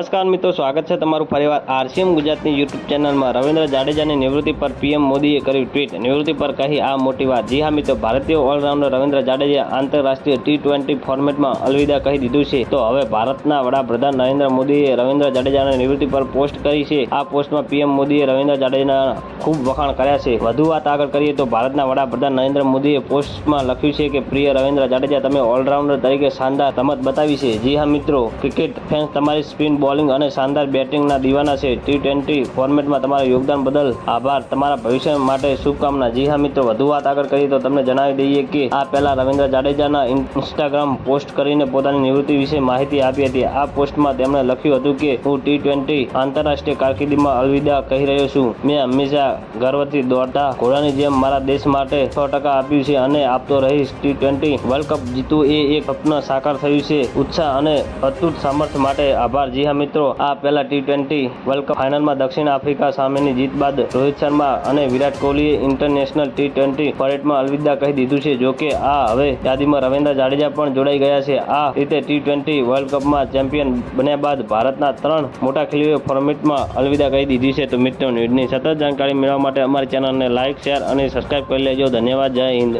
નમસ્કાર મિત્રો, સ્વાગત છે તમારું ફરીવાર આરસીએમ ગુજરાતની યુટ્યુબ ચેનલમાં. રવિન્દ્ર જાડેજાની નિવૃત્તિ પર પીએમ મોદીએ કર્યું ટ્વીટ. નિવૃત્તિ પર કહી આ મોટી વાત. જી હા મિત્રો, ભારતીય ઓલરાઉન્ડર રવિન્દ્ર જાડેજા આંતરરાષ્ટ્રીય ટી ટ્વેન્ટી ફોર્મેટમાં અલવિદા કહી દીધું છે. તો હવે ભારતના વડાપ્રધાન નરેન્દ્ર મોદીએ રવિન્દ્ર જાડેજાની નિવૃત્તિ પર પોસ્ટ કરી છે. આ પોસ્ટમાં પીએમ મોદીએ રવિન્દ્ર જાડેજાના ખૂબ વખાણ કર્યા છે. વધુ વાત આગળ કરીએ તો ભારતના વડાપ્રધાન નરેન્દ્ર મોદીએ પોસ્ટમાં લખ્યું છે કે, પ્રિય રવિન્દ્ર જાડેજા, તમે ઓલરાઉન્ડર તરીકે શાનદાર રમત બતાવી છે. જી હા મિત્રો, ક્રિકેટ ફેન્સ તમારી સ્પિન બોલિંગ અને શાનદાર બેટિંગના દીવાના છે. ટી ટ્વેન્ટી ફોર્મેટમાં તમારા યોગદાન બદલ આભાર. તમારા ભવિષ્ય માટે શુભકામના. જી હા મિત્રો, વધુ વાત આગળ કરીએ તો તમને જણાવી દઈએ કે આ પહેલા રવિન્દ્ર જાડેજાના ઇન્સ્ટાગ્રામ પોસ્ટ કરીને પોતાની નિવૃત્તિ વિશે માહિતી આપી હતી. આ પોસ્ટમાં તેમણે લખ્યું હતું કે, હું ટી ટ્વેન્ટી આંતરરાષ્ટ્રીય કારકિર્દીમાં અલવિદા કહી રહ્યો છું. મેં હંમેશા ગર્વથી દોડતા ઘોડાની જેમ મારા દેશ માટે સો ટકા આપ્યું છે અને આપતો રહીશ. ટી ટ્વેન્ટી વર્લ્ડ કપ જીતવું એ એક સ્વપ્ન સાકાર થયું છે. ઉત્સાહ અને અતૂટ સામર્થ્ય માટે આભાર. જી હા મિત્રો, આ પહેલા ટી ટ્વેન્ટી વર્લ્ડ કપ ફાઇનલમાં દક્ષિણ આફ્રિકા સામેની જીત બાદ રોહિત શર્મા અને વિરાટ કોહલીએ ઇન્ટરનેશનલ ટી ટ્વેન્ટી ફોર્મેટમાં અલવિદા કહી દીધું છે. જોકે આ હવે યાદીમાં રવિન્દ્ર જાડેજા પણ જોડાઈ ગયા છે. આ રીતે ટી ટ્વેન્ટી વર્લ્ડ કપમાં ચેમ્પિયન બન્યા બાદ ભારતના ત્રણ મોટા ખેલાડીઓ ફોર્મેટમાં અલવિદા કહી દીધી છે. તો મિત્રો, ન્યૂઝની સતત જાણકારી મેળવવા માટે અમારી ચેનલને લાઇક શેર અને સબસ્ક્રાઇબ કરી લેજો. ધન્યવાદ. જય હિન્દ.